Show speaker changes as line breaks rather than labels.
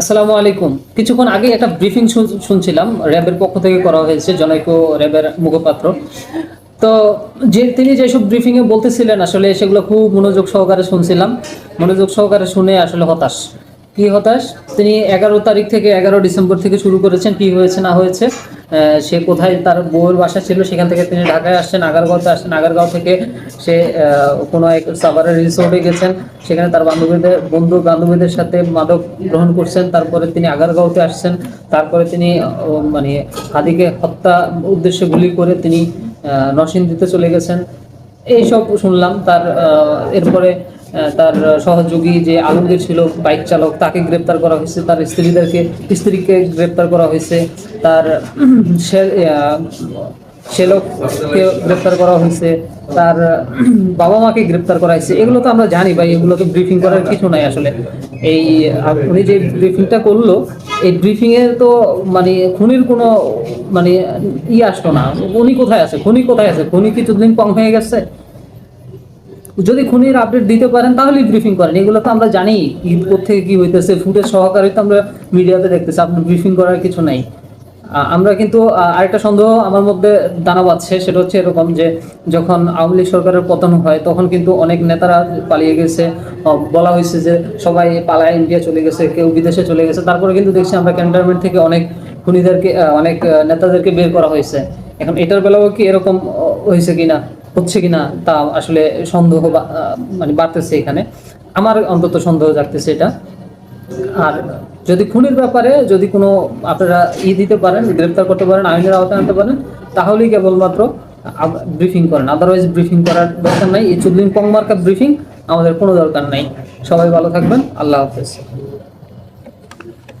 আসসালামু আলাইকুম। কিছুক্ষণ আগে একটা ব্রিফিং শুনছিলাম। র্যাবের পক্ষ থেকে করা হয়েছে জনৈক র্যাবের মুখপাত্র। তো যে তিনি যেসব ব্রিফিংয়ে বলতেছিলেন, আসলে সেগুলো খুব মনোযোগ সহকারে শুনছিলাম। মনোযোগ সহকারে শুনে আসলে হতাশ। কি হতাশ? তিনি এগারো তারিখ থেকে এগারো ডিসেম্বর থেকে শুরু করেছেন, কি হয়েছে, না হয়েছে। সে কোথায় তার বউয়ের বাসা ছিল, সেখান থেকে তিনি ঢাকায় আসছেন আগারগাঁওতে আসছেন। আগারগাঁও থেকে সে কোনো এক সাভারের রিসোর্টে গেছেন। সেখানে তার বান্ধবীদের, বন্ধু বান্ধবীদের সাথে মাদক গ্রহণ করছেন। তারপরে তিনি আগারগাঁওতে আসছেন। তারপরে তিনি মানে হাদিকে হত্যা উদ্দেশ্যে গুলি করে তিনি নরসিংদীতে চলে গেছেন। এইসব শুনলাম। তার এরপরে তার সহযোগী যে আলমগীর ছিল, বাইক চালক, তাকে গ্রেপ্তার করা হয়েছে। তার স্ত্রীদেরকে, স্ত্রীকে গ্রেপ্তার করা হয়েছে। তার সেলককে গ্রেপ্তার করা হয়েছে। তার বাবা মাকে গ্রেপ্তার করা হয়েছে। এগুলো তো আমরা জানি ভাই এগুলো তো ব্রিফিং করার কিছু নাই আসলে। এই উনি যে ব্রিফিংটা করল, এই ব্রিফিং এর তো মানে খুনির কোনো মানে ই আসতো না। উনি কোথায় আছে? খুনি কোথায় আছে? খুনি কি দুদিন কম হয়ে গেছে? যদি খুনির আপডেট দিতে পারেন তাহলে ব্রিফিং করেন। এগুলো তো আমরা জানি থেকে কি হইতেছে, ফুটেজ সহকারে তো আমরা মিডিয়াতে দেখতেছি, আপনার ব্রিফিং করার কিছু নাই। আমরা কিন্তু আরেকটা সন্দেহ আমার মধ্যে দানা বাঁধছে, সেটা হচ্ছে এরকম যে, যখন আওয়ামী লীগ সরকারের পতন হয়, তখন কিন্তু অনেক নেতারা পালিয়ে গেছে। বলা হয়েছে যে, সবাই পালায়, ইন্ডিয়া চলে গেছে, কেউ বিদেশে চলে গেছে। তারপরে কিন্তু দেখছি আমরা ক্যান্টনমেন্ট থেকে অনেক খুনিদেরকে অনেক নেতাদেরকে বের করা হয়েছে। এখন এটার বেলাও কি এরকম হয়েছে কিনা? হচ্ছে কিনা তা আসলে সন্দেহ মানে বাড়তেছে এখানে। আমার অন্তত সন্দেহ জাগতেছে এটা। আর যদি খুনের ব্যাপারে যদি কোনো আপনারা ই দিতে পারেন, গ্রেপ্তার করতে পারেন, আইনের আওতায় আনতে পারেন, তাহলেই কেবলমাত্র ব্রিফিং করেন। আদারওয়াইজ ব্রিফিং করার দরকার নাই। এই চুদ্দিন পংমার্কা ব্রিফিং আমাদের কোনো দরকার নাই। সবাই ভালো থাকবেন। আল্লাহ হাফেজ।